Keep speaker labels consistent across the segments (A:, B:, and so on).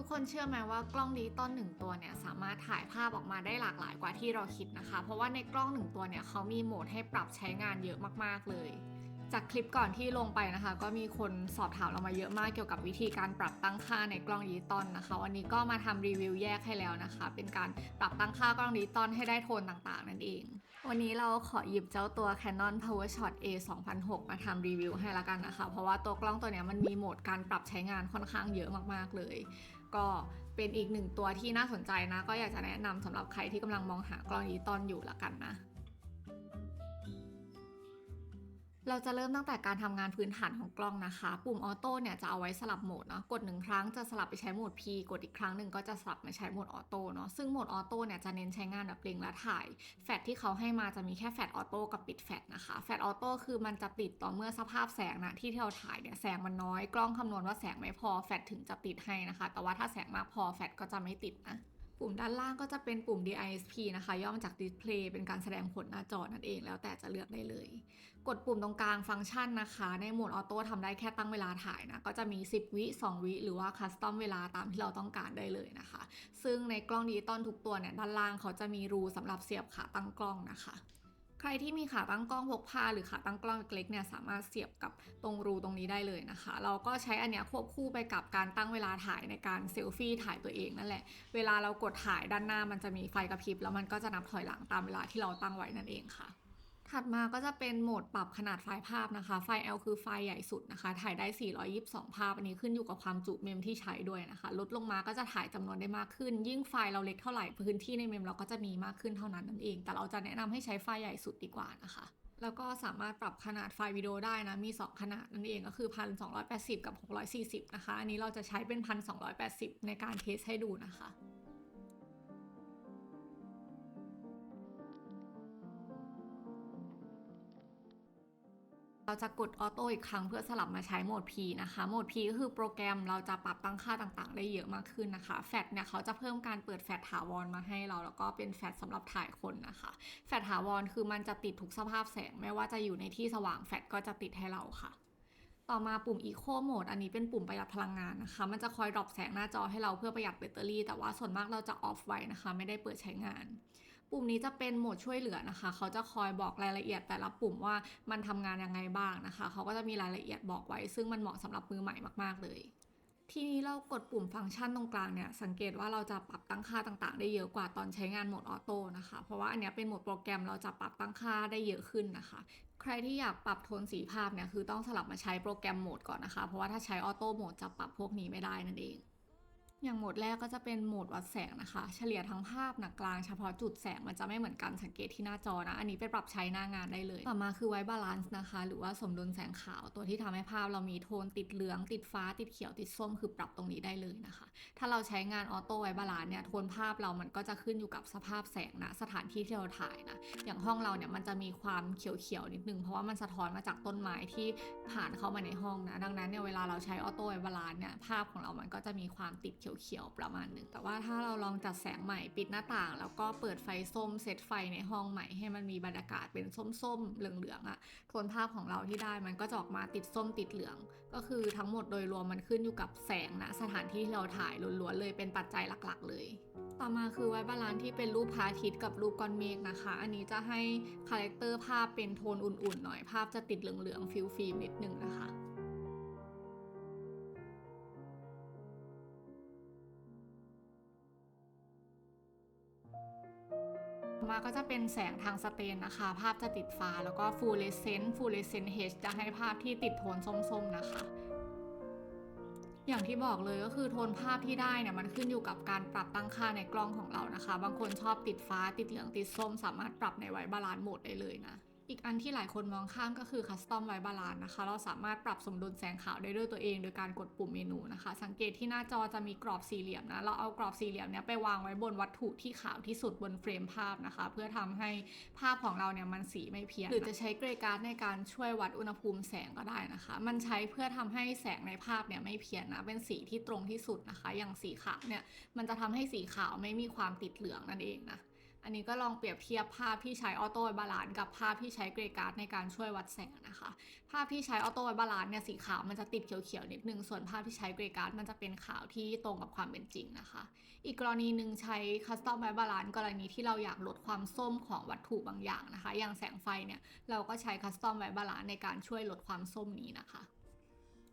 A: ทุกคนเชื่อไหมว่ากล้องดิจิตอลหนึ่งตัวเนี่ยสามารถถ่ายภาพออกมาได้หลากหลายกว่าที่เราคิดนะคะ เพราะว่าในกล้องหนึ่งตัวเนี่ยเขามีโหมดให้ปรับใช้งานเยอะมากๆเลย จากคลิปก่อนที่ลงไปนะคะ ก็มีคนสอบถามเรามาเยอะมากเกี่ยวกับวิธีการปรับตั้งค่าในกล้องดิจิตอลนะคะ วันนี้ก็มาทำรีวิวแยกให้แล้วนะคะ เป็นการปรับตั้งค่ากล้องดิจิตอลให้ได้โทนต่างๆ นั่นเอง วันนี้เราขอหยิบเจ้าตัว Canon PowerShot A 2006มาทำรีวิวให้ละกันนะคะ เพราะว่าตัวกล้องตัวเนี้ยมันมีโหมดการปรับใช้งานค่อนข้างเยอะมากๆเลย ก็เป็นอีกหนึ่งตัวที่น่าสนใจนะ ก็อยากจะแนะนำสำหรับใครที่กำลังมองหากล้องดิจิตอลอยู่ละกันนะ เราจะเริ่มตั้งแต่การทำงานพื้นฐานของกล้องนะคะ ปุ่มออโต้เนี่ยจะเอาไว้สลับโหมดเนาะ กดหนึ่งครั้งจะสลับไปใช้โหมด P กดอีกครั้งหนึ่งก็จะสลับมาใช้โหมดออโต้เนาะ ซึ่งโหมดออโต้เนี่ยจะเน้นใช้งานแบบเล็งและถ่าย แฟลชที่เขาให้มาจะมีแค่แฟลชออโต้กับปิดแฟลชนะคะ แฟลชออโต้คือมันจะติดต่อเมื่อสภาพแสงนะที่เราถ่ายเนี่ยแสงมันน้อย กล้องคำนวณว่าแสงไม่พอ แฟลชถึงจะติดให้นะคะ แต่ว่าถ้าแสงมากพอ แฟลชก็จะไม่ติดนะ ปุ่มด้านล่างก็จะเป็นปุ่ม DISP นะคะ ย่อมาจาก Display เป็นการแสดงผลหน้าจอนั่นเอง แล้วแต่จะเลือกได้เลย กดปุ่มตรงกลางฟังก์ชันนะคะ ในโหมดออโต้ทำได้แค่ตั้งเวลาถ่ายนะ ก็จะมี 10 วิ 2 วิ หรือว่าคัสตอมเวลาตามที่เราต้องการได้เลยนะคะ ซึ่งในกล้องดิจิตอลทุกตัวเนี่ยด้านล่างเขาจะมีรูสำหรับเสียบขาตั้งกล้องนะคะ ใครที่มีขาตั้งกล้องพกพาหรือขาตั้งกล้องเล็กเนี่ยสามารถเสียบกับตรงรูตรงนี้ได้เลยนะคะ เราก็ใช้อันเนี้ยควบคู่ไปกับการตั้งเวลาถ่ายในการเซลฟี่ถ่ายตัวเองนั่นแหละ เวลาเรากดถ่ายด้านหน้ามันจะมีไฟกระพริบแล้วมันก็จะนับถอยหลังตามเวลาที่เราตั้งไว้นั่นเองค่ะ ถัดมาก็จะเป็นโหมดปรับขนาดไฟล์ภาพนะคะ ไฟล์ L คือไฟล์ใหญ่สุดนะคะ ถ่ายได้ 422 ภาพ อันนี้ขึ้นอยู่กับความจุเมมที่ใช้ด้วยนะคะ ลดลงมาก็จะถ่ายจำนวนได้มากขึ้น ยิ่งไฟล์เราเล็กเท่าไหร่ พื้นที่ในเมมเราก็จะมีมากขึ้นเท่านั้นนั่นเอง แต่เราจะแนะนำให้ใช้ไฟล์ใหญ่สุดดีกว่านะคะแล้วก็สามารถปรับขนาดไฟล์วิดีโอได้นะ มี 2 ขนาดนั่นเองก็คือ 1280 กับ 640 นะคะ อันนี้เราจะใช้เป็น 1280 ในการเทสให้ดูนะคะ เราจะกดออโต้อีกครั้งเพื่อสลับมาใช้โหมด P นะคะ โหมด P ก็คือโปรแกรมเราจะปรับตั้งค่าต่างๆ ได้เยอะมากขึ้นนะคะ แฟลชเนี่ยเขาจะเพิ่มการเปิดแฟลชถาวรมาให้เรา แล้วก็เป็นแฟลชสำหรับถ่ายคนนะคะ แฟลชถาวรคือมันจะติดทุกสภาพแสง ไม่ว่าจะอยู่ในที่สว่างแฟลชก็จะติดให้เราค่ะต่อมาปุ่ม Eco Mode อันนี้เป็นปุ่มประหยัดพลังงานนะคะ มันจะคอยดรอปแสงหน้าจอให้เราเพื่อประหยัดแบตเตอรี่ แต่ว่าส่วนมากเราจะออฟไว้นะคะ ไม่ได้เปิดใช้งาน ปุ่มนี้จะเป็นโหมดช่วยเหลือนะคะ เขาจะคอยบอกรายละเอียดแต่ละปุ่มว่ามันทำงานยังไงบ้างนะคะ เขาก็จะมีรายละเอียดบอกไว้ ซึ่งมันเหมาะสำหรับมือใหม่มาก ๆ เลย ทีนี้เรากดปุ่มฟังก์ชันตรงกลางเนี่ย สังเกตว่าเราจะปรับตั้งค่าต่างๆ ได้เยอะกว่าตอนใช้งานโหมดออโต้นะคะ เพราะว่าอันนี้เป็นโหมดโปรแกรมเราจะปรับตั้งค่าได้เยอะขึ้นนะคะ ใครที่อยากปรับโทนสีภาพเนี่ยคือต้องสลับมาใช้โปรแกรมโหมดก่อนนะคะ เพราะว่าถ้าใช้ออโต้โหมดจะปรับพวกนี้ไม่ได้นั่นเอง อย่างโหมดแรกก็จะเป็นโหมดวัดแสงนะคะ เฉลี่ยทั้งภาพหนักกลางเฉพาะจุดแสงมันจะไม่เหมือนกันสังเกตที่หน้าจอนะ อันนี้ไปปรับใช้หน้างานได้เลย ต่อมาคือไว้บาลานซ์นะคะ หรือว่าสมดุลแสงขาว ตัวที่ทำให้ภาพเรามีโทนติดเหลือง ติดฟ้า ติดเขียว ติดส้ม คือปรับตรงนี้ได้เลยนะคะ ถ้าเราใช้งานออโต้ไว้บาลานซ์เนี่ย โทนภาพเรามันก็จะขึ้นอยู่กับสภาพแสงนะ สถานที่ที่เราถ่ายนะ อย่างห้องเราเนี่ยมันจะมีความเขียวๆนิดนึง เพราะว่ามันสะท้อนมาจากต้นไม้ที่ผ่านเข้ามาในห้องนะ ดังนั้นเนี่ยเวลาเราใช้ออโต้ไว้บาลานซ์เนี่ย ภาพของเรามันก็จะมีความติดเเขียวๆประมาณหนึ่งแต่ว่าถ้าเราลองจัดแสงใหม่ปิดหน้าต่าง แล้วก็เปิดไฟส้มเซตไฟในห้องใหม่ให้มันมีบรรยากาศเป็นส้มๆเหลืองๆอะโทนภาพของเราที่ได้มันก็จะออกมาติดส้มติดเหลือง ก็คือทั้งหมดโดยรวมมันขึ้นอยู่กับแสงนะสถานที่ที่เราถ่ายล้วนๆเลยเป็นปัจจัยหลักๆ เลยต่อมาคือไว้บาลานซ์ที่เป็นรูปพระอาทิตย์กับรูปก้อนเมฆนะคะ อันนี้จะให้คาแรคเตอร์ภาพเป็นโทนอุ่นๆหน่อยภาพจะติดเหลืองๆฟิลฟิล์มนิดนึงนะคะ มาก็จะเป็นแสงทางสเตนนะคะ ภาพจะติดฟ้าแล้วก็ฟูเลเซนต์ฟูเลเซนต์เฮจะให้ภาพที่ติดโทนส้มๆนะคะ อย่างที่บอกเลยก็คือโทนภาพที่ได้เนี่ยมันขึ้นอยู่กับการปรับตั้งค่าในกล้องของเรานะคะ บางคนชอบติดฟ้าติดเหลืองติดส้ม สามารถปรับในไวบาลานซ์โหมดได้เลยนะ อีกอันที่หลายคนมองข้ามก็คือคัสตอมไวบาลานนะคะ เราสามารถปรับสมดุลแสงขาวได้ด้วยตัวเอง โดยการกดปุ่มเมนูนะคะ สังเกตที่หน้าจอจะมีกรอบสี่เหลี่ยมนะ เราเอากรอบสี่เหลี่ยมเนี้ยไปวางไว้บนวัตถุที่ขาวที่สุดบนเฟรมภาพนะคะ เพื่อทำให้ภาพของเราเนี่ยมันสีไม่เพี้ยน หรือจะใช้เกรย์การ์ดในการช่วยวัดอุณหภูมิแสงก็ได้นะคะ มันใช้เพื่อทำให้แสงในภาพเนี่ยไม่เพี้ยนนะ เป็นสีที่ตรงที่สุดนะคะ อย่างสีขาวเนี่ย มันจะทำให้สีขาวไม่มีความติดเหลืองนั่นเองนะ อันนี้ก็ลองเปรียบเทียบภาพที่ใช้ออโต้บาลานกับภาพที่ใช้เกรการ์ดในการช่วยวัดแสงนะคะ ภาพที่ใช้ออโต้บาลานเนี่ยสีขาวมันจะติดเขียวๆนิดนึง ส่วนภาพที่ใช้เกรการ์ดมันจะเป็นขาวที่ตรงกับความเป็นจริงนะคะ อีกกรณีหนึ่งใช้คัสตอมไบาลานกรณีที่เราอยากลดความส้มของวัตถุบางอย่างนะคะ อย่างแสงไฟเนี่ยเราก็ใช้คัสตอมไบาลานในการช่วยลดความส้มนี้นะคะ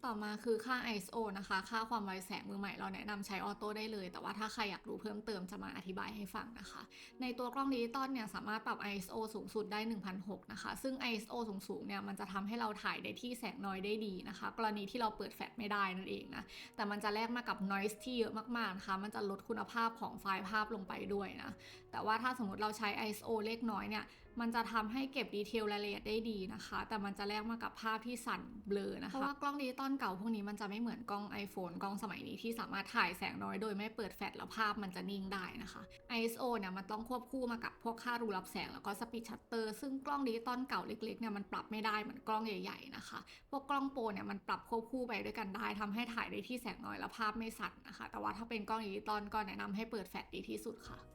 A: ต่อมาคือค่า ISO นะคะ ค่าความไวแสงมือใหม่เราแนะนำใช้ออโต้ได้เลย แต่ว่าถ้าใครอยากรู้เพิ่มเติมจะมาอธิบายให้ฟังนะคะ ในตัวกล้องดิจิตอลเนี่ยสามารถปรับ ISO สูงสุดได้ 1006นะคะ ซึ่ง ISO สูงๆเนี่ยมันจะทำให้เราถ่ายได้ที่แสงน้อยได้ดีนะคะ กรณีที่เราเปิดแฟลชไม่ได้นั่นเองนะ แต่มันจะแลกมากับ noise ที่เยอะมากๆนะคะ มันจะลดคุณภาพของไฟล์ภาพลงไปด้วยนะ แต่ว่าถ้าสมมติเราใช้ ISO เลขน้อยเนี่ย มันจะทำให้เก็บดีเทลรายละเอียดได้ดีนะคะ แต่มันจะแลกมากับภาพที่สั่นเบลอนะคะ เพราะว่ากล้องดิจิตอลเก่าพวกนี้มันจะไม่เหมือนกล้อง iPhone กล้องสมัยนี้ที่สามารถถ่ายแสงน้อยโดยไม่เปิดแฟลชแล้วภาพมันจะนิ่งได้นะคะ ISO เนี่ยมันต้องควบคู่มากับพวกค่ารูรับแสงแล้วก็สปีดชัตเตอร์ซึ่งกล้องดิจิตอลเก่าเล็กๆเนี่ยมันปรับไม่ได้เหมือนกล้องใหญ่ๆนะคะ พวกกล้องโปรเนี่ยมันปรับควบคู่ไปด้วยกันได้ทำให้ถ่ายได้ที่แสงน้อยแล้วภาพไม่สั่นนะคะ แต่ว่าถ้าเป็นกล้องดิจิตอลก็แนะนำให้เปิดแฟลชดีที่สุดค่ะ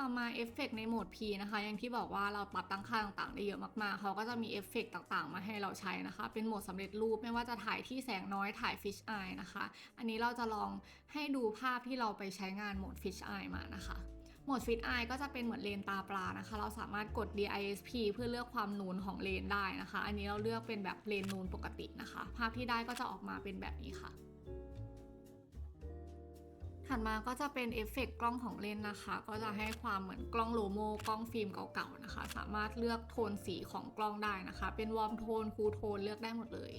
A: ต่อมาเอฟเฟกในโหมด P นะคะ อย่างที่บอกว่าเราปรับตั้งค่าต่างๆ ได้เยอะมากๆ เขาก็จะมีเอฟเฟกต่างๆ มาให้เราใช้นะคะ เป็นโหมดสำเร็จรูปไม่ว่าจะถ่ายที่แสงน้อยถ่าย Fish Eye นะคะ อันนี้เราจะลองให้ดูภาพที่เราไปใช้งานโหมด Fish Eye มานะคะโหมด Fish Eye ก็จะเป็นเหมือนเลนตาปลานะคะ เราสามารถกด DISP เพื่อเลือกความนูนของเลนได้นะคะ อันนี้เราเลือกเป็นแบบเลนนูนปกตินะคะ ภาพที่ได้ก็จะออกมาเป็นแบบนี้ค่ะ ถัดมาก็จะเป็นเอฟเฟกต์กล้องของเล่นนะคะ ก็จะให้ความเหมือนกล้องโลโมกล้องฟิล์มเก่าๆนะคะ สามารถเลือกโทนสีของกล้องได้นะคะ เป็นวอร์มโทนคูลโทนเลือกได้หมดเลย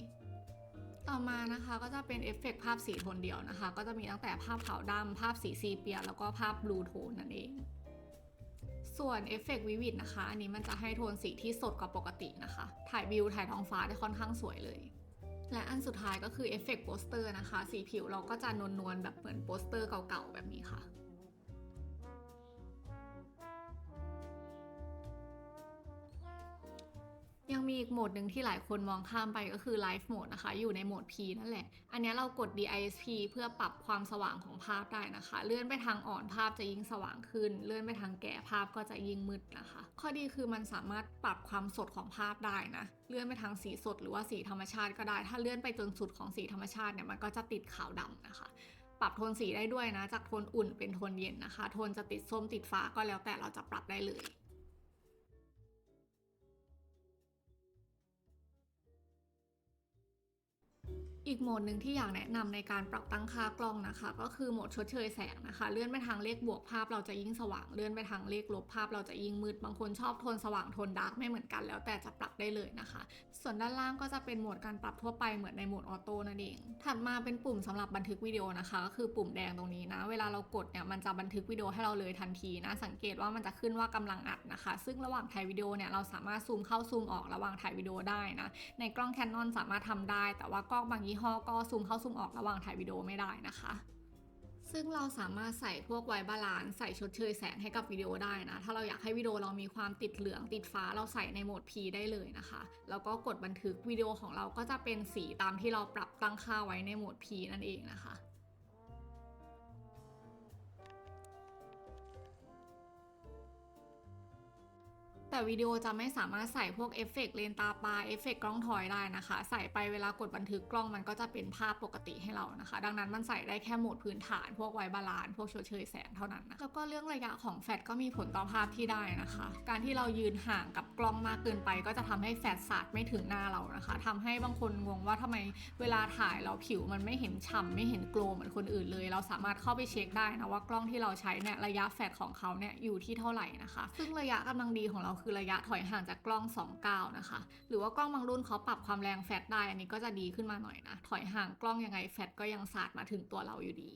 A: ต่อมานะคะก็จะเป็นเอฟเฟกต์ภาพสีโทนเดียวนะคะ ก็จะมีตั้งแต่ภาพขาวดำภาพสีซีเปีย แล้วก็ภาพบลูโทนนั่นเองส่วนเอฟเฟกต์วิวิดนะคะ อันนี้มันจะให้โทนสีที่สดกว่าปกตินะคะ ถ่ายวิวถ่ายท้องฟ้าได้ค่อนข้างสวยเลย และอันสุดท้ายก็คือเอฟเฟกต์โปสเตอร์นะคะ สีผิวเราก็จะนวลๆแบบเหมือนโปสเตอร์เก่าๆแบบนี้ค่ะ ยังมีอีกโหมดหนึ่งที่หลายคนมองข้ามไปก็คือ Live Mode นะคะ อยู่ในโหมด P นั่นแหละ อันนี้เรากด DISP เพื่อปรับความสว่างของภาพได้นะคะ เลื่อนไปทางอ่อนภาพจะยิ่งสว่างขึ้น เลื่อนไปทางแก่ภาพก็จะยิ่งมืดนะคะ ข้อดีคือมันสามารถปรับความสดของภาพได้นะ เลื่อนไปทางสีสดหรือว่าสีธรรมชาติก็ได้ ถ้าเลื่อนไปจนสุดของสีธรรมชาติเนี่ยมันก็จะติดขาวดำนะคะปรับโทนสีได้ด้วยนะ จากโทนอุ่นเป็นโทนเย็นนะคะ โทนจะติดส้มติดฟ้าก็แล้วแต่เราจะปรับได้เลย อีกโหมดหนึ่งที่อยากแนะนำในการปรับตั้งค่ากล้องนะคะ ก็คือโหมดชดเชยแสงนะคะ เลื่อนไปทางเลขบวกภาพเราจะยิ่งสว่างเลื่อนไปทางเลขลบภาพเราจะยิ่งมืดบางคนชอบโทนสว่างโทนดาร์กไม่เหมือนกันแล้วแต่จะปรับได้เลยนะคะ ส่วนด้านล่างก็จะเป็นโหมดการปรับทั่วไปเหมือนในโหมดออโต้นั่นเองถัดมาเป็นปุ่มสำหรับบันทึกวิดีโอนะคะ ก็คือปุ่มแดงตรงนี้นะ เวลาเรากดเนี่ยมันจะบันทึกวิดีโอให้เราเลยทันทีนะ สังเกตว่ามันจะขึ้นว่ากำลังอัดนะคะ ซึ่งระหว่างถ่ายวิดีโอเนี่ยเราสามารถซูมเข้าซูมออกระหว่างถ่ายวิดีโอได้นะในกล้อง Canon สามารถทำได้ แต่ว่ากล้องบางยีห้อก็ซูมเข้าซูมออกระหว่างถ่ายวิดีโอไม่ได้นะคะ ซึ่งเราสามารถใส่พวกไวบาลาน์ใส่ชดเชยแสงให้กับวิดีโอได้นะ ถ้าเราอยากให้วิดีโอเรามีความติดเหลืองติดฟ้าเราใส่ในโหมด P ได้เลยนะคะ แล้วก็กดบันทึกวิดีโอของเราก็จะเป็นสีตามที่เราปรับตั้งค่าไว้ในโหมด P นั่นเองนะคะ แต่วิดีโอจะไม่สามารถใส่พวกเอฟเฟกต์เลนตาปลาเอฟเฟกต์กล้องถอยได้นะคะ ใส่ไปเวลากดบันทึกกล้องมันก็จะเป็นภาพปกติให้เรานะคะ ดังนั้นมันใส่ได้แค่โหมดพื้นฐาน พวกไวบาลานพวกชดเชยแสงเท่านั้นนะแล้วก็เรื่องระยะของแฟลชก็มีผลต่อภาพที่ได้นะคะ การที่เรายืนห่างกับกล้องมากเกินไป ก็จะทำให้แฟลชสาดไม่ถึงหน้าเรานะคะทำให้บางคนงงว่าทำไมเวลาถ่ายเราผิวมันไม่เห็นฉ่ำไม่เห็นโกลเหมือนคนอื่นเลย เราสามารถเข้าไปเช็คได้นะว่ากล้องที่เราใช้เนี่ยระยะแฟลชของเขาเนี่ยอยู่ที่เท่าไหร่นะคะ ซึ่งระยะกำลังดีของเราคือระยะถอยห่างจากกล้อง 2 9 นะคะ หรือว่ากล้องบางรุ่นเขาปรับความแรงแฟลชได้ อันนี้ก็จะดีขึ้นมาหน่อยนะ ถอยห่างกล้องยังไงแฟลชก็ยังสาดมาถึงตัวเราอยู่ดี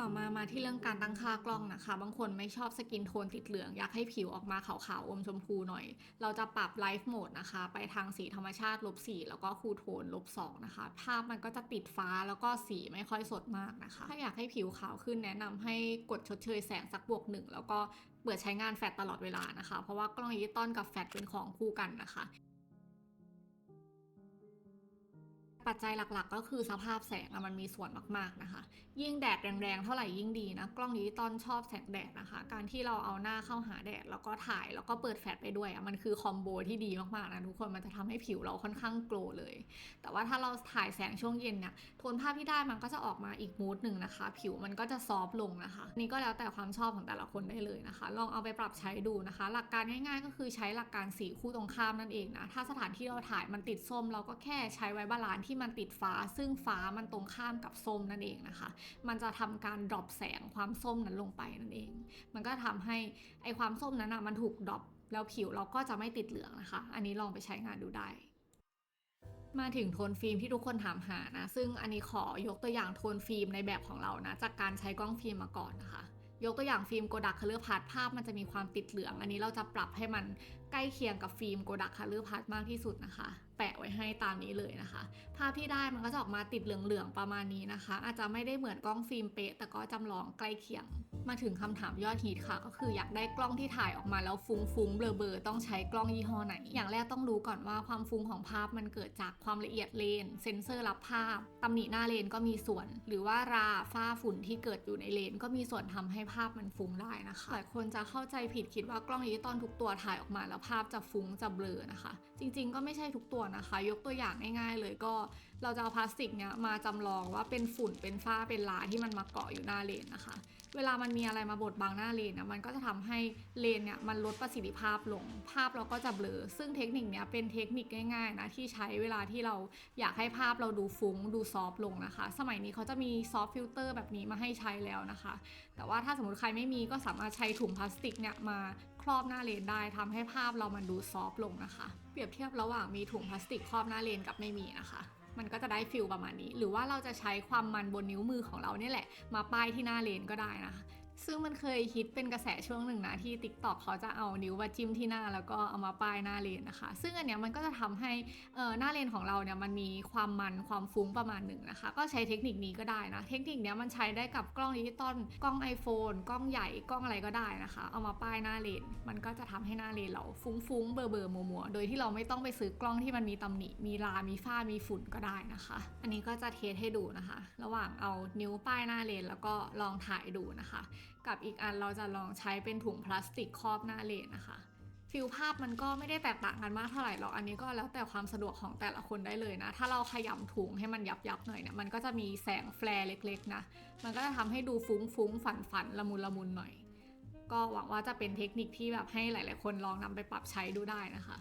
A: ต่อมามาที่เรื่องการตั้งค่ากล้องนะคะ บางคนไม่ชอบสกินโทนติดเหลือง อยากให้ผิวออกมาขาวๆอมชมพูหน่อย เราจะปรับไลฟ์โหมดนะคะ ไปทางสีธรรมชาติลบ4แล้วก็คูลโทนลบ2นะคะภาพมันก็จะติดฟ้าแล้วก็สีไม่ค่อยสดมากนะคะ ถ้าอยากให้ผิวขาวขึ้นแนะนำให้กดชดเชยแสงสักบวกหนึ่งแล้วก็เปิดใช้งานแฟลชตลอดเวลานะคะ เพราะว่ากล้องดิจิตอลกับแฟลชเป็นของคู่กันนะคะ ปัจจัยหลักๆ ก็คือสภาพแสงมันมีส่วนมากๆนะคะ ยิ่งแดดแรงๆ เท่าไหร่ยิ่งดีนะ กล้องดิจิตอลชอบแสงแดดนะคะ การที่เราเอาหน้าเข้าหาแดด แล้วก็ถ่ายแล้วก็เปิดแฟลชไปด้วยอะมันคือคอมโบที่ดีมากๆนะทุกคนมันจะทำให้ผิวเราค่อนข้างโกลเลย แต่ว่าถ้าเราถ่ายแสงช่วงเย็นเนี่ยโทนภาพที่ได้มันก็จะออกมาอีกมูดหนึ่งนะคะ ผิวมันก็จะซอฟต์ลงนะคะ นี่ก็แล้วแต่ความชอบของแต่ละคนได้เลยนะคะ ลองเอาไปปรับใช้ดูนะคะ หลักการง่ายๆ ก็คือใช้หลักการสีคู่ตรงข้ามนั่นเองนะถ้าสถานที่เราถ่ายมันติดส้มเราก็แค่ใช้ไว้บาลานซ์ที่มันติดฟ้า ซึ่งฟ้ามันตรงข้ามกับส้มนั่นเองนะคะ มันจะทำการดรอปแสงความส้มนั้นลงไปนั่นเอง มันก็ทำให้ไอความส้มนั้นนะมันถูกดรอปแล้วผิวเราก็จะไม่ติดเหลืองนะคะ อันนี้ลองไปใช้งานดูได้มาถึงโทนฟิล์มที่ทุกคนถามหานะ ซึ่งอันนี้ขอยกตัวอย่างโทนฟิล์มในแบบของเรานะ จากการใช้กล้องฟิล์มมาก่อนนะคะ ยกตัวอย่างฟิล์มโกดักคัลเลอร์พาร์ภาพมันจะมีความติดเหลือง อันนี้เราจะปรับให้มันใกล้เคียงกับฟิล์มโกดักคัลเลอร์พาร์มากที่สุดนะคะแปะไว้ให้ตามนี้เลยนะคะ ภาพที่ได้มันก็จะออกมาติดเหลืองๆประมาณนี้นะคะ อาจจะไม่ได้เหมือนกล้องฟิล์มเป๊ะแต่ก็จำลองใกล้เคียง มาถึงคำถามยอดฮิตค่ะ ก็คืออยากได้กล้องที่ถ่ายออกมาแล้วฟุ้งๆเบลอๆต้องใช้กล้องยี่ห้อไหน อย่างแรกต้องรู้ก่อนว่าความฟุ้งของภาพมันเกิดจากความละเอียดเลน เซนเซอร์รับภาพตำหนิหน้าเลนก็มีส่วน หรือว่าราฝ้าฝุ่นที่เกิดอยู่ในเลน ก็มีส่วนทำให้ภาพมันฟุ้งได้นะคะหลายคนจะเข้าใจผิดคิดว่ากล้องดิจิตอลทุกตัวถ่ายออกมาแล้วภาพจะฟุ้งจะเบลอนะคะ จริง ๆ ก็ไม่ใช่ทุกตัวนะคะ ยกตัวอย่างง่าย ๆ เลยก็ เราจะเอาพลาสติกเนี้ยมาจำลองว่าเป็นฝุ่นเป็นฝ้าเป็นลาที่มันมาเกาะอยู่หน้าเลนนะคะ เวลามันมีอะไรมาบดบังหน้าเลนนะมันก็จะทำให้เลนเนี่ยมันลดประสิทธิภาพลง ภาพเราก็จะเบลอ ซึ่งเทคนิคเนี้ยเป็นเทคนิคง่ายๆนะที่ใช้เวลาที่เราอยากให้ภาพเราดูฟุ้งดูซอฟต์ลงนะคะ สมัยนี้เขาจะมีซอฟต์ฟิลเตอร์แบบนี้มาให้ใช้แล้วนะคะ แต่ว่าถ้าสมมติใครไม่มีก็สามารถใช้ถุงพลาสติกเนี่ยมาครอบหน้าเลนได้ทำให้ภาพเรามันดูซอฟต์ลงนะคะ เปรียบเทียบระหว่างมีถุงพลาสติกครอบหน้าเลนกับไม่มีนะคะ มันก็จะได้ฟิลประมาณนี้ หรือว่าเราจะใช้ความมันบนนิ้วมือของเราเนี่ยแหละ มาป้ายที่หน้าเลนก็ได้นะคะ ซึ่งมันเคยฮิตเป็นกระแสช่วงหนึ่งนะที่ t ิ k t o k เขาจะเอานิ้วมาจิ้มที่หน้าแล้วก็เอามาป้ายหน้าเลนนะคะ ซึ่งอันเนี้ยมันก็จะทำให้เอ่อหน้าเลนของเราเนี่ยมันมีความมันความฟุ้งประมาณหนึ่งนะคะ ก็ใช้เทคนิคนี้ก็ได้นะ เทคนิคเนี้ยมันใช้ได้กับกล้องดิจิตอลกล้อง iPhone กล้องใหญ่กล้องอะไรก็ได้นะคะ เอามาป้ายหน้าเลนมันก็จะทำให้หน้าเลนเราฟุ้งๆเบอร์เบอร์มัวมัวๆโดยที่เราไม่ต้องไปซื้อกล้องที่มันมีตำหนิมีรามีฝ้ามีฝุ่นก็ได้นะคะ อันนี้ก็จะเทสให้ดูนะคะ ระหว่างเอานิ้วป้ายหน้าเลนแล้วก็ลองถ่ายดูนะคะกับอีกอันเราจะลองใช้เป็นถุงพลาสติกครอบหน้าเลนนะคะฟิลภาพมันก็ไม่ได้แตกต่างกันมากเท่าไหร่หรอก อันนี้ก็แล้วแต่ความสะดวกของแต่ละคนได้เลยนะ ถ้าเราขยำถุงให้มันยับยับหน่อยเนี่ย มันก็จะมีแสงแฟลร์เล็กๆนะ มันก็จะทำให้ดูฟุ้งฟุ้งฝันฝันละมุนละมุนหน่อย ก็หวังว่าจะเป็นเทคนิคที่แบบให้หลาย ๆ คนลองนำไปปรับใช้ดูได้นะคะ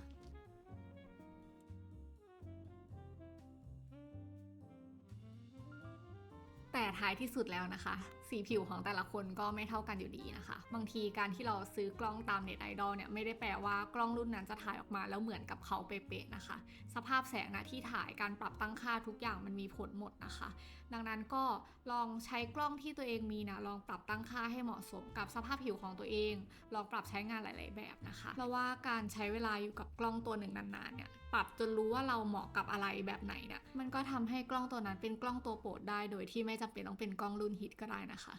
A: แต่ท้ายที่สุดแล้วนะคะ สีผิวของแต่ละคนก็ไม่เท่ากันอยู่ดีนะคะ บางทีการที่เราซื้อกล้องตามเน็ตไอดอลเนี่ยไม่ได้แปลว่ากล้องรุ่นนั้นจะถ่ายออกมาแล้วเหมือนกับเขาเป๊ะๆนะคะ สภาพแสงนะที่ถ่ายการปรับตั้งค่าทุกอย่างมันมีผลหมดนะคะ ดังนั้นก็ลองใช้กล้องที่ตัวเองมีนะลองปรับตั้งค่าให้เหมาะสมกับสภาพผิวของตัวเอง ลองปรับใช้งานหลาย ๆ แบบนะคะเพราะว่าการใช้เวลาอยู่กับกล้องตัวหนึ่งนานๆเนี่ยปรับจนรู้ว่าเราเหมาะกับอะไรแบบไหนเนี่ยมันก็ทำให้กล้องตัวนั้นเป็นกล้องตัวโปรดได้ โดยที่ไม่จำเป็นต้องเป็นกล้องรุ่นฮิตก็ได้นะคะ好。